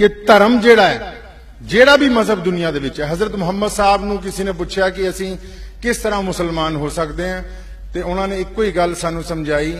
ਕਿ ਧਰਮ ਜਿਹੜਾ ਹੈ, ਜਿਹੜਾ ਵੀ ਮਜ਼ਹਬ ਦੁਨੀਆ ਦੇ ਵਿੱਚ ਹੈ, ਹਜ਼ਰਤ ਮੁਹੰਮਦ ਸਾਹਿਬ ਨੂੰ ਕਿਸੇ ਨੇ ਪੁੱਛਿਆ ਕਿ ਅਸੀਂ ਕਿਸ ਤਰ੍ਹਾਂ ਮੁਸਲਮਾਨ ਹੋ ਸਕਦੇ ਹਾਂ, ਤੇ ਉਹਨਾਂ ਨੇ ਇੱਕੋ ਹੀ ਗੱਲ ਸਾਨੂੰ ਸਮਝਾਈ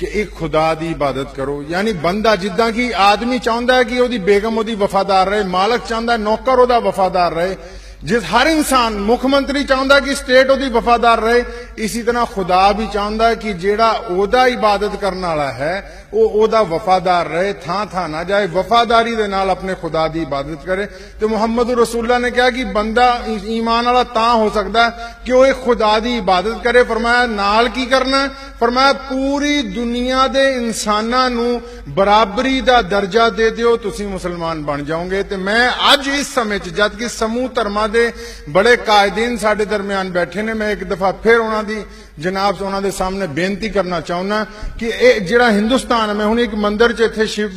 ਕਿ ਇਹ ਖੁਦਾ ਦੀ ਇਬਾਦਤ ਕਰੋ। ਯਾਨੀ ਬੰਦਾ ਜਿੱਦਾਂ ਕਿ ਆਦਮੀ ਚਾਹੁੰਦਾ ਹੈ ਕਿ ਉਹਦੀ ਬੇਗਮ ਉਹਦੀ ਵਫਾਦਾਰ ਰਹੇ, ਮਾਲਕ ਚਾਹੁੰਦਾ ਨੌਕਰ ਉਹਦਾ ਵਫਾਦਾਰ ਰਹੇ, ਜਿਸ ਹਰ ਇਨਸਾਨ, ਮੁੱਖ ਮੰਤਰੀ ਚਾਹੁੰਦਾ ਕਿ ਸਟੇਟ ਉਹਦੀ ਵਫਾਦਾਰ ਰਹੇ, ਇਸੇ ਤਰ੍ਹਾਂ ਖੁਦਾ ਵੀ ਚਾਹੁੰਦਾ ਕਿ ਜਿਹੜਾ ਉਹਦਾ ਇਬਾਦਤ ਕਰਨ ਵਾਲਾ ਹੈ ਉਹ ਉਹਦਾ ਵਫਾਦਾਰ ਰਹੇ, ਥਾਂ ਥਾਂ ਨਾ ਜਾਏ, ਵਫਾਦਾਰੀ ਦੇ ਨਾਲ ਆਪਣੇ ਖੁਦਾ ਦੀ ਇਬਾਦਤ ਕਰੇ। ਤੇ ਮੁਹੰਮਦ ਰਸੂਲullah ਨੇ ਕਿਹਾ ਕਿ ਬੰਦਾ ਈਮਾਨ ਵਾਲਾ ਤਾਂ ਹੋ ਸਕਦਾ ਕਿ ਉਹ ਇਹ ਖੁਦਾ ਦੀ ਇਬਾਦਤ ਕਰੇ। ਫਰਮਾਇਆ, ਨਾਲ ਕੀ ਕਰਨਾ ਹੈ? ਫਰਮਾਇਆ, ਪੂਰੀ ਦੁਨੀਆ ਦੇ ਇਨਸਾਨਾਂ ਨੂੰ ਬਰਾਬਰੀ ਦਾ ਦਰਜਾ ਦੇ ਦਿਓ, ਤੁਸੀਂ ਮੁਸਲਮਾਨ ਬਣ ਜਾਓਗੇ। ਤੇ ਮੈਂ ਅੱਜ ਇਸ ਸਮੇਂ 'ਚ, ਜਦ ਕਿ ਸਮੂਹ ਧਰਮਾਂ ਦੇ ਬੜੇ ਕਾਇਦੀਨ ਸਾਡੇ ਦਰਮਿਆਨ ਬੈਠੇ ਨੇ, ਮੈਂ ਇੱਕ ਦਫਾ ਫਿਰ ਉਹਨਾਂ ਦੀ ਜਨਾਬ, ਉਹਨਾਂ ਦੇ ਸਾਹਮਣੇ ਬੇਨਤੀ ਕਰਨਾ ਚਾਹੁੰਦਾ ਕਿ ਇਹ ਜਿਹੜਾ ਹਿੰਦੁਸਤਾਨ ਹੈ ਮੈਂ ਹੁਣ ਇੱਕ ਮੰਦਿਰ 'ਚ ਇੱਥੇ ਸ਼ਿਵ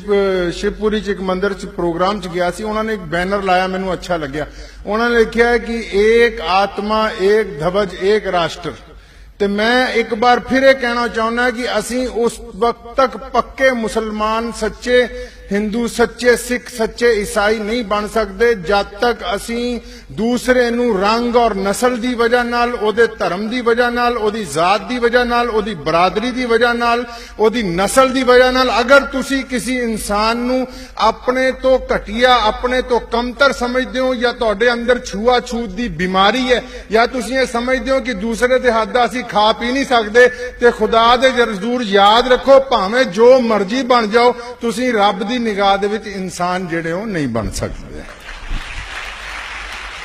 ਸ਼ਿਵਪੁਰੀ 'ਚ ਇੱਕ ਮੰਦਿਰ 'ਚ ਪ੍ਰੋਗਰਾਮ 'ਚ ਗਿਆ ਸੀ। ਉਹਨਾਂ ਨੇ ਇੱਕ ਬੈਨਰ ਲਾਇਆ, ਮੈਨੂੰ ਅੱਛਾ ਲੱਗਿਆ। ਉਹਨਾਂ ਨੇ ਲਿਖਿਆ ਹੈ ਕਿ ਏਕ ਆਤਮਾ, ਏਕ ਧਵਜ, ਏਕ ਰਾਸ਼ਟਰ। ਤੇ ਮੈਂ ਇੱਕ ਵਾਰ ਫਿਰ ਇਹ ਕਹਿਣਾ ਚਾਹੁੰਦਾ ਕਿ ਅਸੀਂ ਉਸ ਵਕਤ ਤੱਕ ਪੱਕੇ ਮੁਸਲਮਾਨ, ਸੱਚੇ ਹਿੰਦੂ ਸੱਚੇ ਸਿੱਖ ਸੱਚੇ ਈਸਾਈ ਨਹੀਂ ਬਣ ਸਕਦੇ, ਜਦ ਤੱਕ ਅਸੀਂ ਦੂਸਰੇ ਨੂੰ ਰੰਗ ਔਰ ਨਸਲ ਦੀ ਵਜ੍ਹਾ ਨਾਲ, ਉਹਦੇ ਧਰਮ ਦੀ ਵਜ੍ਹਾ ਨਾਲ, ਉਹਦੀ ਜ਼ਾਤ ਦੀ ਵਜ੍ਹਾ ਨਾਲ, ਉਹਦੀ ਬਰਾਦਰੀ ਦੀ ਵਜ੍ਹਾ ਨਾਲ, ਉਹਦੀ ਨਸਲ ਦੀ ਵਜ੍ਹਾ ਨਾਲ, ਅਗਰ ਤੁਸੀਂ ਕਿਸੇ ਇਨਸਾਨ ਨੂੰ ਆਪਣੇ ਤੋਂ ਘਟੀਆ, ਆਪਣੇ ਤੋਂ ਕਮਤਰ ਸਮਝਦੇ ਹੋ, ਜਾਂ ਤੁਹਾਡੇ ਅੰਦਰ ਛੂਆ ਛੂਤ ਦੀ ਬਿਮਾਰੀ ਹੈ, ਜਾਂ ਤੁਸੀਂ ਇਹ ਸਮਝਦੇ ਹੋ ਕਿ ਦੂਸਰੇ ਦੇ ਹੱਥ ਦਾ ਅਸੀਂ ਖਾ ਪੀ ਨਹੀਂ ਸਕਦੇ, ਤੇ ਖੁਦਾ ਦੇ ਜ਼ਰੂਰ ਯਾਦ ਰੱਖੋ, ਭਾਵੇਂ ਜੋ ਮਰਜ਼ੀ ਬਣ ਜਾਓ, ਤੁਸੀਂ ਰੱਬ ਦੀ ਨਿਗਾਹ ਦੇ ਵਿੱਚ ਇਨਸਾਨ ਜਿਹੜੇ ਹੋ ਨਹੀਂ ਬਣ ਸਕਦੇ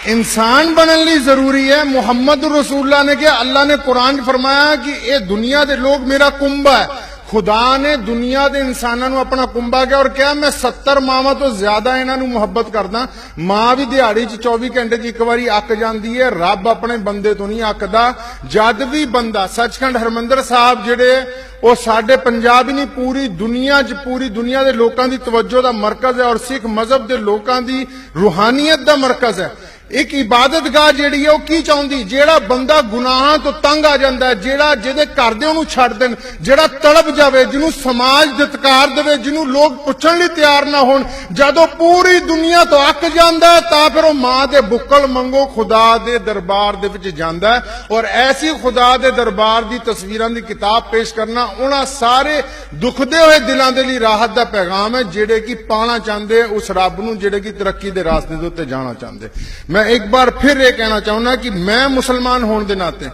ਇਨਸਾਨ ਬਣਨ ਲਈ ਜ਼ਰੂਰੀ ਹੈ ਮੁਹੰਮਦ ਰਸੂਲullah ਨੇ ਕਿਹਾ ਅੱਲਾ ਨੇ ਕੁਰਾਨ 'ਚ ਫਰਮਾਇਆ ਕਿ ਇਹ ਦੁਨੀਆ ਦੇ ਲੋਕ ਮੇਰਾ ਕੁੰਭਾ ਹੈ ਖੁਦਾ ਨੇ ਦੁਨੀਆ ਦੇ ਇਨਸਾਨਾਂ ਨੂੰ ਆਪਣਾ ਕੁੰਬਾ ਗਿਆ ਔਰ ਕਿਹਾ, ਮੈਂ 70 ਮਾਵਾਂ ਤੋਂ ਜ਼ਿਆਦਾ ਇਹਨਾਂ ਨੂੰ ਮੁਹੱਬਤ ਕਰਦਾ। ਮਾਂ ਵੀ ਦਿਹਾੜੀ 'ਚ 24 ਘੰਟੇ 'ਚ ਇੱਕ ਵਾਰੀ ਅੱਕ ਜਾਂਦੀ ਹੈ। ਰੱਬ ਆਪਣੇ ਬੰਦੇ ਤੋਂ ਨਹੀਂ ਅੱਕਦਾ। ਜਦ ਵੀ ਬੰਦਾ, ਸੱਚਖੰਡ ਹਰਮੰਦਰ ਸਾਹਿਬ ਜਿਹੜੇ ਉਹ ਸਾਡੇ ਪੰਜਾਬ ਹੀ ਨਹੀਂ, ਪੂਰੀ ਦੁਨੀਆ 'ਚ, ਪੂਰੀ ਦੁਨੀਆ ਦੇ ਲੋਕਾਂ ਦੀ ਤਵੱਜੋ ਦਾ ਮਰਕਜ਼ ਹੈ ਔਰ ਸਿੱਖ ਮਜ਼ਹਬ ਦੇ ਲੋਕਾਂ ਦੀ ਰੂਹਾਨੀਅਤ ਦਾ ਮਰਕਜ਼ ਹੈ। ਇੱਕ ਇਬਾਦਤਗਾਹ ਜਿਹੜੀ ਹੈ ਉਹ ਕੀ ਚਾਹੁੰਦੀ? ਜਿਹੜਾ ਬੰਦਾ ਗੁਨਾਹਾਂ ਤੋਂ ਤੰਗ ਆ ਜਾਂਦਾ ਜਿਹੜਾ ਜਿਹਦੇ ਘਰਦਿਆਂ ਨੂੰ ਛੱਡ ਦੇਣ, ਜਿਹੜਾ ਤੜਪ ਜਾਵੇ, ਜਿਹਨੂੰ ਸਮਾਜ ਦਤਕਾਰ ਦੇਵੇ, ਜਿਹਨੂੰ ਲੋਕ ਪੁੱਛਣ ਲਈ ਤਿਆਰ ਨਾ ਹੋਣ, ਜਦੋਂ ਪੂਰੀ ਦੁਨੀਆ ਤੋਂ ਅੱਕ ਜਾਂਦਾ ਤਾਂ ਫਿਰ ਉਹ ਮਾਂ ਦੇ ਬੁੱਕਲ ਮੰਗੋ ਖੁਦਾ ਦੇ ਦਰਬਾਰ ਦੇ ਵਿੱਚ ਜਾਂਦਾ ਔਰ ਐਸੀ ਖੁਦਾ ਦੇ ਦਰਬਾਰ ਦੀ ਤਸਵੀਰਾਂ ਦੀ ਕਿਤਾਬ ਪੇਸ਼ ਕਰਨਾ ਉਹਨਾਂ ਸਾਰੇ ਦੁਖਦੇ ਹੋਏ ਦਿਲਾਂ ਦੇ ਲਈ ਰਾਹਤ ਦਾ ਪੈਗਾਮ ਹੈ, ਜਿਹੜੇ ਕਿ ਪਾਣਾ ਚਾਹੁੰਦੇ, ਉਸ ਰੱਬ ਨੂੰ ਜਿਹੜੇ ਕਿ ਤਰੱਕੀ ਦੇ ਰਾਸਤੇ ਦੇ ਉੱਤੇ ਜਾਣਾ ਚਾਹੁੰਦੇ। ਮੈਂ ਇੱਕ ਵਾਰ ਫਿਰ ਇਹ ਕਹਿਣਾ ਚਾਹੁੰਦਾ ਕਿ ਮੈਂ ਮੁਸਲਮਾਨ ਹੋਣ ਦੇ ਨਾਤੇ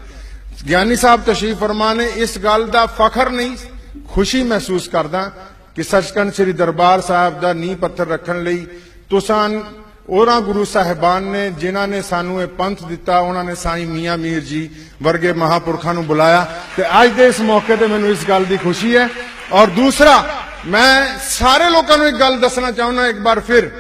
ਗਿਆਨੀ ਸਾਹਿਬ ਤਸ਼ਰੀਫ ਫਰਮਾ ਨੇ, ਇਸ ਗੱਲ ਦਾ ਫਖਰ ਨਹੀਂ, ਖੁਸ਼ੀ ਮਹਿਸੂਸ ਕਰਦਾ ਕਿ ਸੱਚਖੰਡ ਸ੍ਰੀ ਦਰਬਾਰ ਸਾਹਿਬ ਦਾ ਨੀਂਹ ਪੱਥਰ ਰੱਖਣ ਲਈ ਤੁਸਾਂ ਉਹਨਾਂ ਗੁਰੂ ਸਾਹਿਬਾਨ ਨੇ, ਜਿਨ੍ਹਾਂ ਨੇ ਸਾਨੂੰ ਇਹ ਪੰਥ ਦਿੱਤਾ, ਉਹਨਾਂ ਨੇ ਸਾਈਂ ਮੀਆਂ ਮੀਰ ਜੀ ਵਰਗੇ ਮਹਾਪੁਰਖਾਂ ਨੂੰ ਬੁਲਾਇਆ ਤੇ ਅੱਜ ਦੇ ਇਸ ਮੌਕੇ ਤੇ ਮੈਨੂੰ ਇਸ ਗੱਲ ਦੀ ਖੁਸ਼ੀ ਹੈ। ਔਰ ਦੂਸਰਾ, ਮੈਂ ਸਾਰੇ ਲੋਕਾਂ ਨੂੰ ਇੱਕ ਗੱਲ ਦੱਸਣਾ ਚਾਹੁੰਦਾ, ਇੱਕ ਵਾਰ ਫਿਰ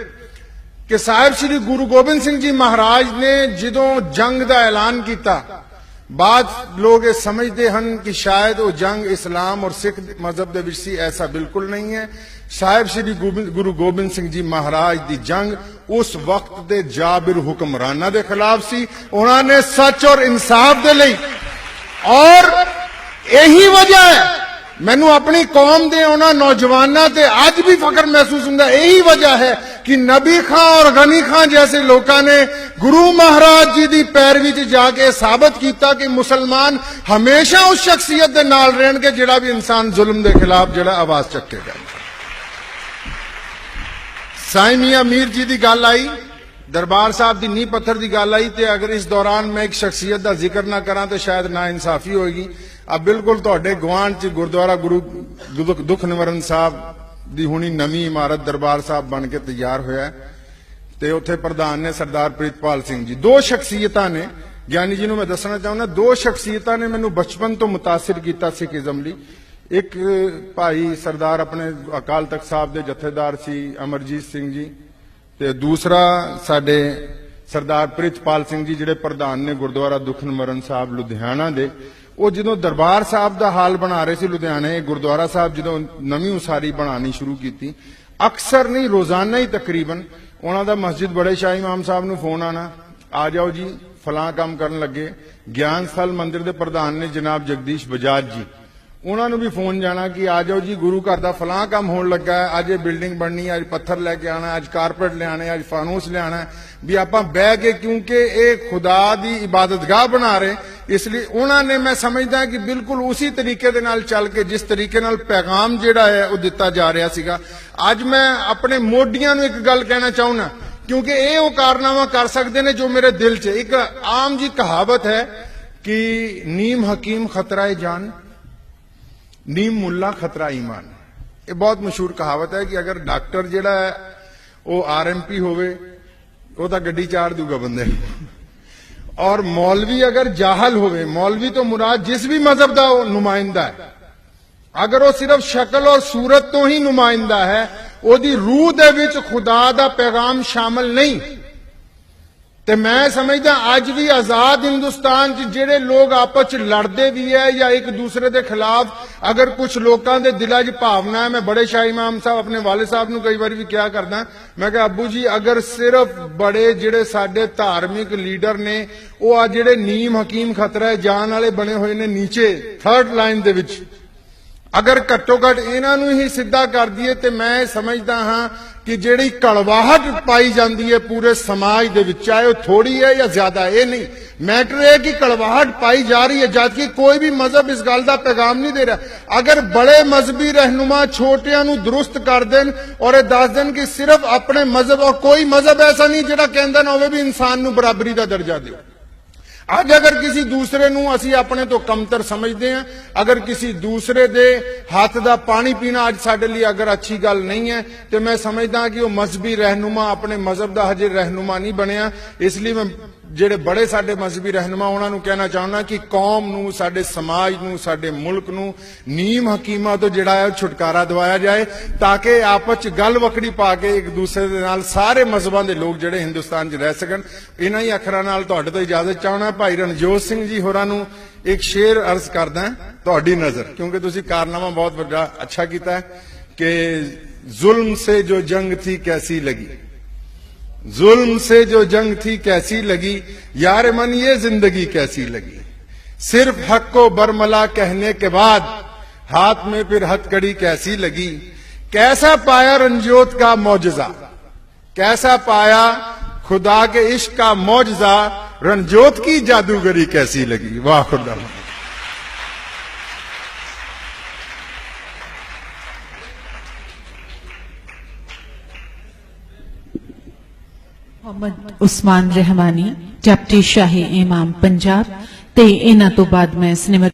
ਕਿ ਸਾਹਿਬ ਸ੍ਰੀ ਗੁਰੂ ਗੋਬਿੰਦ ਸਿੰਘ ਜੀ ਮਹਾਰਾਜ ਨੇ ਜਦੋਂ ਜੰਗ ਦਾ ਐਲਾਨ ਕੀਤਾ, ਬਾਅਦ ਲੋਕ ਇਹ ਸਮਝਦੇ ਹਨ ਕਿ ਸ਼ਾਇਦ ਉਹ ਜੰਗ ਇਸਲਾਮ ਔਰ ਸਿੱਖ ਮਜ਼ਹਬ ਦੇ ਵਿੱਚ ਸੀ, ਐਸਾ ਬਿਲਕੁਲ ਨਹੀਂ ਹੈ। ਸਾਹਿਬ ਸ੍ਰੀ ਗੋਬਿੰਦ- ਗੁਰੂ ਗੋਬਿੰਦ ਸਿੰਘ ਜੀ ਮਹਾਰਾਜ ਦੀ ਜੰਗ ਉਸ ਵਕਤ ਦੇ ਜਾਬਰ ਹੁਕਮਰਾਨਾਂ ਦੇ ਖਿਲਾਫ ਸੀ। ਉਹਨਾਂ ਨੇ ਸੱਚ ਔਰ ਇਨਸਾਫ ਦੇ ਲਈ ਔਰ ਇਹੀ ਵਜ੍ਹਾ ਹੈ, ਮੈਨੂੰ ਆਪਣੀ ਕੌਮ ਦੇ ਉਹਨਾਂ ਨੌਜਵਾਨਾਂ ਤੇ ਅੱਜ ਵੀ ਫਖਰ ਮਹਿਸੂਸ ਹੁੰਦਾ, ਇਹੀ ਵਜ੍ਹਾ ਹੈ ਕਿ ਨਬੀ ਖਾਂ ਔਰ ਗਨੀ ਖਾਂ ਜੈਸੇ ਲੋਕਾਂ ਨੇ ਗੁਰੂ ਮਹਾਰਾਜ ਜੀ ਦੀ ਪੈਰਵੀ 'ਚ ਜਾ ਕੇ ਸਾਬਤ ਕੀਤਾ ਕਿ ਮੁਸਲਮਾਨ ਹਮੇਸ਼ਾ ਉਸ ਸ਼ਖਸੀਅਤ ਦੇ ਨਾਲ ਰਹਿਣਗੇ ਜਿਹੜਾ ਵੀ ਇਨਸਾਨ ਜ਼ੁਲਮ ਦੇ ਖਿਲਾਫ ਜਿਹੜਾ ਆਵਾਜ਼ ਚੱਕੇਗਾ ਸਾਈਂ ਮੀਰ ਜੀ ਦੀ ਗੱਲ ਆਈ, ਦਰਬਾਰ ਸਾਹਿਬ ਦੀ ਨੀਂਹ ਪੱਥਰ ਦੀ ਗੱਲ ਆਈ ਤੇ ਅਗਰ ਇਸ ਦੌਰਾਨ ਮੈਂ ਇੱਕ ਸ਼ਖਸੀਅਤ ਦਾ ਜ਼ਿਕਰ ਨਾ ਕਰਾਂ ਤੇ ਸ਼ਾਇਦ ਨਾ ਇਨਸਾਫੀ ਹੋਏਗੀ। ਆ ਬਿਲਕੁਲ ਤੁਹਾਡੇ ਗਵਾਂਢ ਚ ਗੁਰਦੁਆਰਾ ਗੁਰੂ ਦੁੱਖ- ਨਿਵਰਨ ਸਾਹਿਬ ਦੀ ਹੁਣੀ ਨਵੀਂ ਇਮਾਰਤ ਦਰਬਾਰ ਸਾਹਿਬ ਬਣ ਕੇ ਤਿਆਰ ਹੋਇਆ ਤੇ ਉੱਥੇ ਪ੍ਰਧਾਨ ਨੇ ਸਰਦਾਰ ਪ੍ਰੀਤਪਾਲ ਸਿੰਘ ਜੀ। ਦੋ ਸ਼ਖਸੀਅਤਾਂ ਨੇ। ਗਿਆਨੀ ਜੀ ਨੂੰ ਮੈਂ ਦੱਸਣਾ ਚਾਹੁੰਦਾ, ਦੋ ਸ਼ਖਸੀਅਤਾਂ ਨੇ ਮੈਨੂੰ ਬਚਪਨ ਤੋਂ ਮੁਤਾਸਿਰ ਕੀਤਾ ਸਿੱਖੀਜ਼ਮ ਲਈ ਇੱਕ ਭਾਈ ਸਰਦਾਰ ਆਪਣੇ ਅਕਾਲ ਤਖਤ ਸਾਹਿਬ ਦੇ ਜਥੇਦਾਰ ਸੀ, ਅਮਰਜੀਤ ਸਿੰਘ ਜੀ। ਤੇ ਦੂਸਰਾ ਸਾਡੇ ਸਰਦਾਰ ਪ੍ਰਿਤਪਾਲ ਸਿੰਘ ਜੀ, ਜਿਹੜੇ ਪ੍ਰਧਾਨ ਨੇ ਗੁਰਦੁਆਰਾ ਦੁਖਨਮਰਨ ਸਾਹਿਬ ਲੁਧਿਆਣਾ ਦੇ। ਉਹ ਜਦੋਂ ਦਰਬਾਰ ਸਾਹਿਬ ਦਾ ਹਾਲ ਬਣਾ ਰਹੇ ਸੀ ਲੁਧਿਆਣੇ, ਗੁਰਦੁਆਰਾ ਸਾਹਿਬ ਜਦੋਂ ਨਵੀਂ ਉਸਾਰੀ ਬਣਾਉਣੀ ਸ਼ੁਰੂ ਕੀਤੀ, ਅਕਸਰ ਨਹੀਂ, ਰੋਜ਼ਾਨਾ ਹੀ ਤਕਰੀਬਨ ਉਹਨਾਂ ਦਾ ਮਸਜਿਦ ਬੜੇ ਸ਼ਾਹ ਇਮਾਮ ਸਾਹਿਬ ਨੂੰ ਫੋਨ ਆਣਾ ਆ ਜਾਓ ਜੀ, ਫਲਾਂ ਕੰਮ ਕਰਨ ਲੱਗੇ। ਗਿਆਨ ਸਥਲ ਮੰਦਿਰ ਦੇ ਪ੍ਰਧਾਨ ਨੇ ਜਨਾਬ ਜਗਦੀਸ਼ ਬਜਾਜ ਜੀ। ਉਹਨਾਂ ਨੂੰ ਵੀ ਫੋਨ ਜਾਣਾ ਕਿ ਆ ਜਾਓ ਜੀ, ਗੁਰੂ ਘਰ ਦਾ ਫਲਾਂ ਕੰਮ ਹੋਣ ਲੱਗਾ ਹੈ। ਅੱਜ ਇਹ ਬਿਲਡਿੰਗ ਬਣਨੀ ਹੈ, ਅੱਜ ਪੱਥਰ ਲੈ ਕੇ ਆਣਾ ਅੱਜ ਕਾਰਪੇਟ ਲਿਆਣੇ ਅੱਜ ਫਾਨੂਸ ਲਿਆਣਾ ਵੀ ਆਪਾਂ ਬਹਿ ਕੇ, ਕਿਉਂਕਿ ਇਹ ਖੁਦਾ ਦੀ ਇਬਾਦਤਗਾਹ ਬਣਾ ਰਹੇ ਇਸ ਲਈ ਉਹਨਾਂ ਨੇ ਮੈਂ ਸਮਝਦਾ ਕਿ ਬਿਲਕੁਲ ਉਸੇ ਤਰੀਕੇ ਦੇ ਨਾਲ ਚੱਲ ਕੇ ਜਿਸ ਤਰੀਕੇ ਨਾਲ ਪੈਗਾਮ ਜਿਹੜਾ ਹੈ ਉਹ ਦਿੱਤਾ ਜਾ ਰਿਹਾ ਸੀਗਾ। ਅੱਜ ਮੈਂ ਆਪਣੇ ਮੋਢੀਆਂ ਨੂੰ ਇੱਕ ਗੱਲ ਕਹਿਣਾ ਚਾਹੁੰਦਾ, ਕਿਉਂਕਿ ਇਹ ਉਹ ਕਾਰਨਾਮਾ ਕਰ ਸਕਦੇ ਨੇ ਜੋ ਮੇਰੇ ਦਿਲ 'ਚ ਇੱਕ ਆਮ ਜੀ ਕਹਾਵਤ ਹੈ ਕਿ ਨੀਮ ਹਕੀਮ ਖਤਰਾ ਜਾਨ, ਨੀਮ ਮੁੱਲਾ ਖਤਰਾ ਈਮਾਨ। ਇਹ ਬਹੁਤ ਮਸ਼ਹੂਰ ਕਹਾਵਤ ਹੈ ਕਿ ਅਗਰ ਡਾਕਟਰ ਜਿਹੜਾ ਹੈ ਉਹ ਆਰਐਮਪੀ ਹੋਵੇ ਉਹ ਤਾਂ ਗੱਡੀ ਚਾੜ ਦੂਗਾ ਬੰਦੇ ਨੂੰ। ਔਰ ਮੌਲਵੀ ਅਗਰ ਜਾਹਲ ਹੋਵੇ ਮੌਲਵੀ ਤੋਂ ਮੁਰਾਦ ਜਿਸ ਵੀ ਮਜ਼ਹਬ ਦਾ ਉਹ ਨੁਮਾਇੰਦਾ ਹੈ ਅਗਰ ਉਹ ਸਿਰਫ ਸ਼ਕਲ ਔਰ ਸੂਰਤ ਤੋਂ ਹੀ ਨੁਮਾਇੰਦਾ ਹੈ ਉਹਦੀ ਰੂਹ ਦੇ ਵਿੱਚ ਖੁਦਾ ਦਾ ਪੈਗਾਮ ਸ਼ਾਮਲ ਨਹੀਂ ਤੇ ਮੈਂ ਸਮਝਦਾ ਅੱਜ ਵੀ ਆਜ਼ਾਦ ਹਿੰਦੁਸਤਾਨ 'ਚ ਜਿਹੜੇ ਲੋਕ ਆਪਸ 'ਚ ਲੜਦੇ ਵੀ ਹੈ ਜਾਂ ਇੱਕ ਦੂਸਰੇ ਦੇ ਖਿਲਾਫ ਅਗਰ ਕੁਝ ਲੋਕਾਂ ਦੇ ਦਿਲਾਂ 'ਚ ਭਾਵਨਾ ਹੈ ਮੈਂ ਬੜੇ ਸ਼ਾਹ ਇਮਾਮ ਸਾਹਿਬ, ਆਪਣੇ ਵਾਲਿਦ ਸਾਹਿਬ ਨੂੰ ਕਈ ਵਾਰੀ ਵੀ ਕਿਹਾ ਕਰਦਾ, ਮੈਂ ਕਿਹਾ, ਅੱਬੂ ਜੀ, ਅਗਰ ਸਿਰਫ ਬੜੇ ਜਿਹੜੇ ਸਾਡੇ ਧਾਰਮਿਕ ਲੀਡਰ ਨੇ, ਉਹ ਆ ਜਿਹੜੇ ਨੀਮ ਹਕੀਮ ਖਤਰਾ ਹੈ ਜਾਨ ਵਾਲੇ ਬਣੇ ਹੋਏ ਨੇ ਨੀਚੇ ਥਰਡ ਲਾਈਨ ਦੇ ਵਿੱਚ, ਅਗਰ ਘੱਟੋ ਘੱਟ ਇਹਨਾਂ ਨੂੰ ਹੀ ਸਿੱਧਾ ਕਰ ਦਈਏ ਤੇ ਮੈਂ ਸਮਝਦਾ ਹਾਂ ਕਿ ਜਿਹੜੀ ਕੜਵਾਹਟ ਪਾਈ ਜਾਂਦੀ ਹੈ ਪੂਰੇ ਸਮਾਜ ਦੇ ਵਿੱਚ, ਚਾਹੇ ਉਹ ਥੋੜੀ ਹੈ ਜਾਂ ਜ਼ਿਆਦਾ, ਇਹ ਨਹੀਂ। ਮੈਟਰ ਇਹ ਹੈ ਕਿ ਕੜਵਾਹਟ ਪਾਈ ਜਾ ਰਹੀ ਹੈ ਜਦ ਕਿ ਕੋਈ ਵੀ ਮਜ਼ਹਬ ਇਸ ਗੱਲ ਦਾ ਪੈਗਾਮ ਨਹੀਂ ਦੇ ਰਿਹਾ। ਅਗਰ ਬੜੇ ਮਜ਼ਹਬੀ ਰਹਿਨੁਮਾ ਛੋਟਿਆਂ ਨੂੰ ਦਰੁਸਤ ਕਰ ਦੇਣ ਔਰ ਇਹ ਦੱਸ ਦੇਣ ਕਿ ਸਿਰਫ ਆਪਣੇ ਮਜ਼ਹਬ ਔਰ ਕੋਈ ਮਜ਼ਹਬ ਐਸਾ ਨਹੀਂ ਜਿਹੜਾ ਕਹਿੰਦਾ ਨਾ ਹੋਵੇ ਵੀ ਇਨਸਾਨ ਨੂੰ ਬਰਾਬਰੀ ਦਾ ਦਰਜਾ ਦਿਓ। ਅੱਜ ਅਗਰ ਕਿਸੇ ਦੂਸਰੇ ਨੂੰ ਅਸੀਂ ਆਪਣੇ ਤੋਂ ਕਮਤਰ ਸਮਝਦੇ ਹਾਂ, ਅਗਰ ਕਿਸੇ ਦੂਸਰੇ ਦੇ ਹੱਥ ਦਾ ਪਾਣੀ ਪੀਣਾ ਅੱਜ ਸਾਡੇ ਲਈ ਅਗਰ ਅੱਛੀ ਗੱਲ ਨਹੀਂ ਹੈ, ਤੇ ਮੈਂ ਸਮਝਦਾ ਕਿ ਉਹ ਮਜ਼ਹਬੀ ਰਹਿਨੁਮਾ, ਆਪਣੇ ਮਜ਼ਹਬ ਦਾ ਹਜੇ ਰਹਿਨੁਮਾ ਨਹੀਂ ਬਣਿਆ, ਇਸ ਲਈ ਮੈਂ ਜਿਹੜੇ ਬੜੇ ਸਾਡੇ ਮਜ਼ਹਬੀ ਰਹਿਨੁਮਾ, ਉਹਨਾਂ ਨੂੰ ਕਹਿਣਾ ਚਾਹੁੰਦਾ ਕਿ ਕੌਮ ਨੂੰ, ਸਾਡੇ ਸਮਾਜ ਨੂੰ, ਸਾਡੇ ਮੁਲਕ ਨੂੰ ਨੀਮ ਹਕੀਮਾਂ ਤੋਂ ਜਿਹੜਾ ਹੈ ਛੁਟਕਾਰਾ ਦਿਵਾਇਆ ਜਾਏ, ਤਾਂ ਕਿ ਆਪਸ ਚ ਗੱਲ ਵਕੜੀ ਪਾ ਕੇ ਇੱਕ ਦੂਸਰੇ ਦੇ ਨਾਲ ਸਾਰੇ ਮਜ਼ਹਬਾਂ ਦੇ ਲੋਕ ਜਿਹੜੇ ਹਿੰਦੁਸਤਾਨ 'ਚ ਰਹਿ ਸਕਣ। ਇਹਨਾਂ ਹੀ ਅੱਖਰਾਂ ਨਾਲ ਤੁਹਾਡੇ ਤੋਂ ਇਜਾਜ਼ਤ ਚਾਹਣਾ ਭਾਈ ਰਣਜੋਤ ਸਿੰਘ ਜੀ ਹੋਰਾਂ ਨੂੰ ਇੱਕ ਸ਼ੇਰ ਅਰਜ਼ ਕਰਦਾ ਤੁਹਾਡੀ ਨਜ਼ਰ, ਕਿਉਂਕਿ ਤੁਸੀਂ ਕਾਰਨਾਮਾ ਬਹੁਤ ਵੱਡਾ ਅੱਛਾ ਕੀਤਾ ਹੈ ਕਿ ਜ਼ੁਲਮ ਸੇ ਜੋ ਜੰਗ ਥੀ ਕੈਸੀ ਲਗੀ। ظلم سے جو جنگ تھی کیسی لگی؟ یار من، یہ زندگی کیسی لگی؟ صرف حق کو برملا کہنے کے بعد ہاتھ میں پھر ہتھ کڑی کیسی لگی؟ کیسا پایا رنجوت کا موجزہ کیسا پایا خدا کے عشق کا موجزہ رنجوت کی جادوگری کیسی لگی؟ واہ خدا ਮੁਹੰਮਦ ਉਸਮਾਨ ਰਹਿਮਾਨੀ ਡਿਪਟੀ ਸ਼ਾਹੀ ਇਮਾਮ ਪੰਜਾਬ ਤੇ ਇਹਨਾਂ ਤੋਂ ਬਾਅਦ ਮੈਂ ਸਿਨੇਮਾ